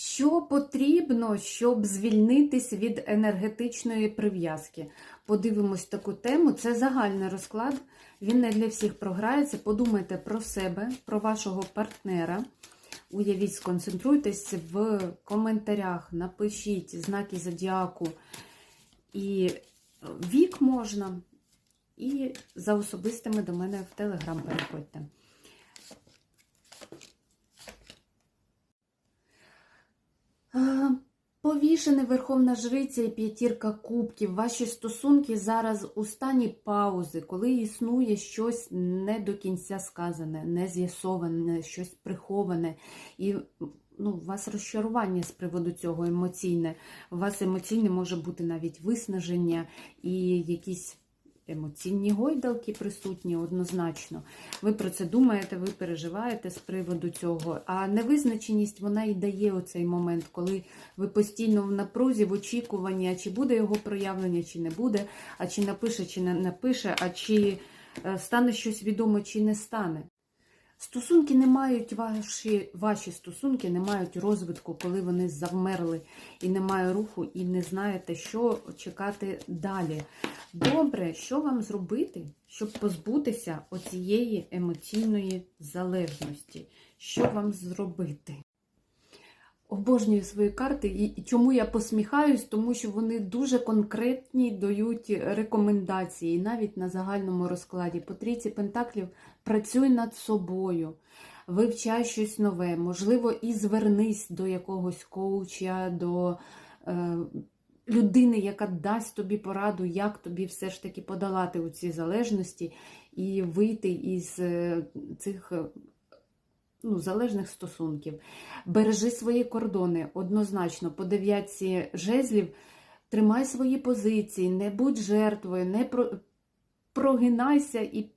Що потрібно, щоб звільнитись від енергетичної прив'язки? Подивимось таку тему. Це загальний розклад. Він не для всіх програється. Подумайте про себе, про вашого партнера. Уявіть, сконцентруйтесь в коментарях, напишіть знаки зодіаку і вік можна. І за особистими до мене в Телеграм переходьте. А, Повішене Верховна Жриця і п'ятірка кубків. Ваші стосунки зараз у стані паузи, коли існує щось не до кінця сказане, не з'ясоване, щось приховане. І ну, у вас розчарування з приводу цього емоційне. У вас емоційне може бути навіть виснаження і якісь емоційні гойдалки присутні однозначно. Ви про це думаєте, ви переживаєте з приводу цього. А невизначеність вона і дає оцей момент, коли ви постійно в напрузі, в очікуванні, а чи буде його проявлення, чи не буде, а чи напише, чи не напише, а чи е, стане щось відомо, чи не стане. Стосунки не мають ваші, ваші стосунки не мають розвитку, коли вони завмерли і немає руху, і не знаєте, що чекати далі. Добре, що вам зробити, щоб позбутися оцієї емоційної залежності? Що вам зробити? Обожнюю свої карти, і чому я посміхаюсь, тому що вони дуже конкретні дають рекомендації, навіть на загальному розкладі. По трійці пентаклів працюй над собою, вивчай щось нове, можливо, і звернись до якогось коуча, до е, людини, яка дасть тобі пораду, як тобі все ж таки подолати у ці залежності і вийти із е, цих ну, залежних стосунків. Бережи свої кордони однозначно, по дев'ятці жезлів, тримай свої позиції, не будь жертвою, не про... прогинайся і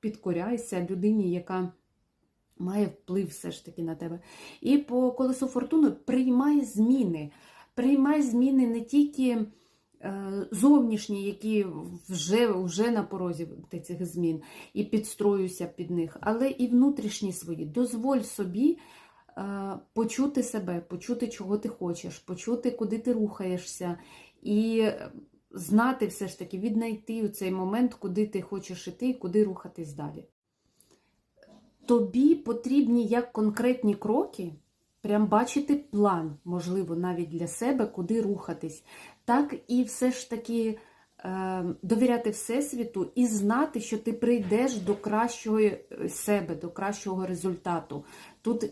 підкоряйся людині, яка має вплив все ж таки на тебе. І по колесу фортуни приймай зміни. Приймай зміни не тільки. Е, зовнішні, які вже вже на порозі цих змін, і підстроюся під них, але і внутрішні свої. Дозволь собі е, почути себе, почути, чого ти хочеш, почути, куди ти рухаєшся, і знати все ж таки, віднайти у цей момент, куди ти хочеш іти і куди рухатись далі. Тобі потрібні як конкретні кроки. Прям бачити план, можливо, навіть для себе, куди рухатись. Так і все ж таки е, довіряти Всесвіту і знати, що ти прийдеш до кращого себе, до кращого результату. Тут